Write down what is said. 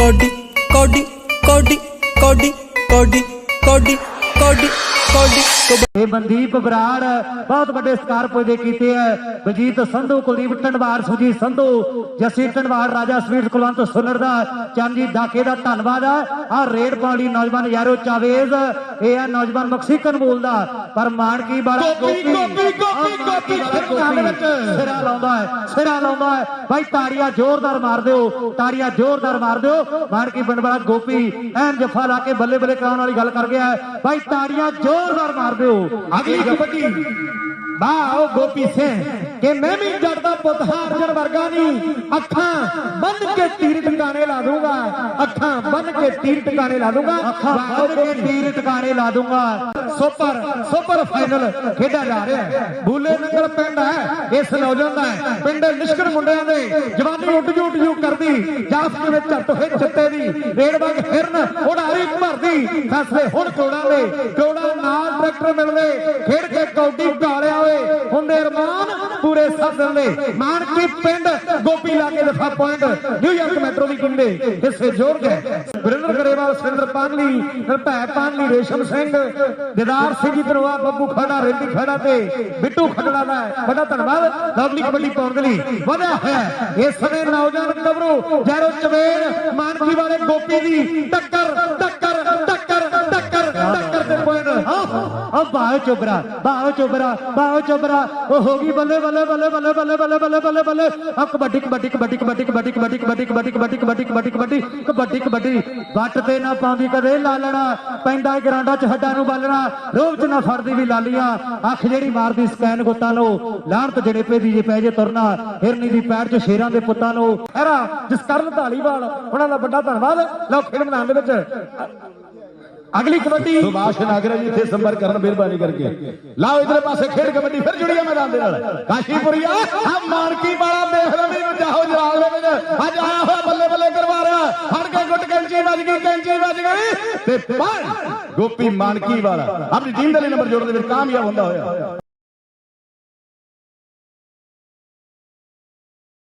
Cody ਕੋਡੀ ਕੋਡੀ ਕੋਡੀ ਕੋਡੀ ਕੋਡੀ ਕੋਡੀ ਕੋਡੀ। ਇਹ ਮਨਦੀਪ ਬਰਾੜ ਬਹੁਤ ਵੱਡੇ ਸਕਾਰ ਪੁਜਦੇ ਕੀਤੇ ਹੈ ਬਜੀਤ ਸੰਧੂ, ਕੁਲਦੀਪ ਟੰਡਵਾਰ ਸੁਜੀਤ ਸੰਧੂ, ਜਸੀ ਟੰਡਵਾਰ ਰਾਜਾ ਸਵੀਟ ਕੁਲਵੰਤ ਸੁਨਰ ਦਾ ਚੰਜੀ ਦਾਕੇ ਦਾ ਧੰਨਵਾਦ ਹੈ ਆ ਰੇਡ ਪਾਲੀ ਨੌਜਵਾਨ ਯਾਰੋ ਚਾਵੇਜ਼, ਇਹ ਹੈ ਨੌਜਵਾਨ ਮਕਸੀਕਨ ਬੋਲਦਾ ਪਰ ਮਾਨਕੀ ਵਾਲਾ ਗੋਪੀ, ਗੋਪੀ, ਗੋਪੀ, ਆਹ ਮਾਨਕੀ ਗੋਪੀ, ਵਾਲਾ ਸਿਰਾਂ ਦੇ ਵਿੱਚ। ਸਿਰਾ ਲਾਉਂਦਾ ਹੈ ਸਿਰਾ ਲਾਉਂਦਾ ਹੈ ਭਾਈ ਤਾੜੀਆਂ ਜ਼ੋਰਦਾਰ ਮਾਰ ਦਿਓ ਤਾੜੀਆਂ ਜ਼ੋਰਦਾਰ ਮਾਰ ਦਿਓ ਮਾਨਕੀ ਪਿੰਡ ਵਾਲਾ ਗੋਪੀ ਐਨ ਜਫਾ ਲਾ ਕੇ ਬੱਲੇ ਬੱਲੇ ਕਰਾਉਣ ਵਾਲੀ ਗੱਲ ਕਰ ਗਿਆ ਹੈ ਭਾਈ ਤਾੜੀਆਂ ਜ਼ੋਰਦਾਰ ਮਾਰ ਦਿਓ ਅਗਲੀ ਕਬੱਡੀ ਵਾਓ ਗੋਪੀ ਸਿੰਘ ਕਿ ਮੈਂ ਵੀ ਜੱਟ ਦਾ ਪੁੱਤ ਹਾਰਜਨ ਵਰਗਾ ਨਹੀਂ ਅੱਖਾਂ ਬੰਨ ਕੇ ਤੀਰ ਟਿਕਾਣੇ ਲਾ ਦੂੰਗਾ ਅੱਖਾਂ ਬੰਨ ਕੇ ਤੀਰ ਟਿਕਾਣੇ ਲਾ ਦੂੰਗਾ ਅੱਖਾਂ ਬੰਦ ਕੇ ਤੀਰ ਟਿਕਾਣੇ ਲਾ ਦੂੰਗਾ ਸੁਪਰ ਸੁਪਰ ਫਾਈਨਲ ਖੇਡਿਆ ਜਾ ਰਿਹਾ ਹੈ। ਬੂਲੇ ਨੰਗਲ ਪਿੰਡ ਹੈ ਇਸ ਨੌਜਵਾਨ ਦਾ ਹੈ। ਪਿੰਡ ਨਿਸ਼ਕਰ ਮੁੰਡਿਆਂ ਦੇ ਜਵਾਨੀ ਉੱਡ ਜੂ ਉੱਡ ਜੂ ਕਰਦੀ ਜਾਫ ਦੇ ਵਿੱਚ ਝੱਟ ਹੋਏ ਚਿੱਟੇ ਦੀ ਰੇਡਬਾਗ ਹਿਰਨ ਉਡਾਰੀ ਭਰਦੀ। ਫੈਸਲੇ ਹੁਣ ਕੋੜਾਂ ਦੇ ਕੋੜਾਂ ਨਾਲ ਟਰੈਕਟਰ ਮਿਲਦੇ, ਖੇਡ ਕੇ ਕੌਡੀ ਢਾਲਿਆ ਹੋਏ ਹੁੰਦੇ ਅਰਮਾਨ ਪੂਰੇ ਸੱਦਣ ਦੇ। ਮਾਨਕੀ ਪਿੰਡ ਗੋਪੀ ਲਾਗੇ ਦਫਾ ਪੁਆਇੰਟ ਨਿਊਯਾਰਕ ਮੈਟਰੋ ਦੀ ਟੀਮ ਦੇ ਹਿੱਸੇ ਜੋੜ ਗਏ ਵਰਿੰਦਰ ਗਰੇਵਾਲ ਸੁਰਿੰਦਰ ਪਾਨਲੀ ਨਿਰਭੈ ਪਾਨਲੀ ਰੇਸ਼ਮ ਸਿੰਘ, ਦਿਦਾਰ ਸਿੰਘ ਜੀ ਧਨਵਾ ਬੱਬੂ ਖੜਾ ਰੇਂਦੀ ਖੜਾ ਤੇ ਬਿੱਟੂ ਖੜਾ ਦਾ ਹੈ। ਬੜਾ ਧੰਨਵਾਦ ਲਵਲੀ ਕਬੱਡੀ ਪਾਉਣ ਦੇ ਲਈ ਵਧਿਆ ਹੋਇਆ ਹੈ। ਇਸ ਸਮੇਂ ਨੌਜਵਾਨ ਗੱਭਰੂ ਜੈਰੋ ਚਵੇਰ ਮਾਨਕੀ ਵਾਲੇ ਗੋਪੀ ਦੀ ਟੱਕਰ ਟੱਕਰ ਆ ਬਾਹੋ ਚੋਬਰਾ ਬਾਹੋ ਚੋਬਰਾ ਬਾਹੋ ਚੋਬਰਾ ਉਹ ਹੋ ਗਈ ਬੱਲੇ ਬੱਲੇ ਬੱਲੇ ਬੱਲੇ ਬੱਲੇ ਬੱਲੇ ਬੱਲੇ ਬੱਲੇ ਬੱਲੇ ਆ ਕਬੱਡੀ ਕਬੱਡੀ ਕਬੱਡੀ ਕਬੱਡੀ ਕਬੱਡੀ ਕਬੱਡੀ ਕਬੱਡੀ ਕਬੱਡੀ ਕਬੱਡੀ ਕਬੱਡੀ ਕਬੱਡੀ ਕਬੱਡੀ ਕਬੱਡੀ ਕਬੱਡੀ ਵੱਟ ਤੇ ਨਾ ਪਾਉਂਦੀ ਕਦੇ ਲਾਲਣਾ ਪੈਂਦਾ ਏ ਗਰਾਂਡਾ ਚ ਹੱਡਾਂ ਨੂੰ ਬਾਲਣਾ ਰੋਹ ਚ ਨਾ ਫੜਦੀ ਵੀ ਲਾਲੀਆਂ ਅੱਖ ਜਿਹੜੀ ਮਾਰਦੀ ਸਕੈਨ ਗੁੱਤਾਂ ਨੂੰ ਲਾਹਣਤ ਜਣੇਪੇ ਦੀ ਜੇ ਪੈ ਜੇ ਤੁਰਨਾ ਹਿਰਨੀ ਦੀ ਪੈਰ ਚ ਸ਼ੇਰਾਂ ਦੇ ਪੁੱਤਾਂ ਨੂੰ ਹੈਰਾ ਜਿਸ ਕਰਨ ਢਾਲੀਵਾਲ ਉਹਨਾਂ ਦਾ ਵੱਡਾ ਧੰਨਵਾਦ ਲਓ ਖੇਡ ਮੈਦਾਨ ਦੇ ਵਿੱਚ ਅਗਲੀ ਕਬੱਡੀ। ਸੁਭਾਸ਼ ਨਾਗਰਾ ਜੀ ਇੱਥੇ ਸੰਪਰਕ ਕਰਨ, ਮਿਹਰਬਾਨੀ ਕਰਕੇ। ਲਾਓ ਇਧਰੇ ਪਾਸੇ ਖੇਡ ਕਬੱਡੀ, ਫਿਰ ਜੁੜੀ ਮੈਦਾਨ ਦੇ ਨਾਲ। ਕਾਸ਼ੀਪੁਰੀਆ ਆ ਮਾਨਕੀ ਵਾਲਾ ਦੇਖ ਲਓ ਜਲਾਲ ਦੇ ਵਿੱਚ। ਅੱਜ ਆਇਆ ਹੋਇਆ ਬੱਲੇ ਬੱਲੇ ਕਰਵਾ ਰਿਹਾ। ਫੜ ਕੇ ਗੁੱਟ ਕੈਂਚੀ ਵੱਜ ਗਈ, ਕੈਂਚੀ ਵੱਜ ਗਈ। ਤੇ ਪਰ ਗੋਪੀ ਮਾਨਕੀ ਵਾਲਾ। ਆਪਣੀ ਟੀਮ ਦੇ ਲਈ ਨੰਬਰ ਜੋੜਨ ਦੇ ਵਿੱਚ ਕਾਮਯਾਬ ਹੁੰਦਾ ਹੋਇਆ।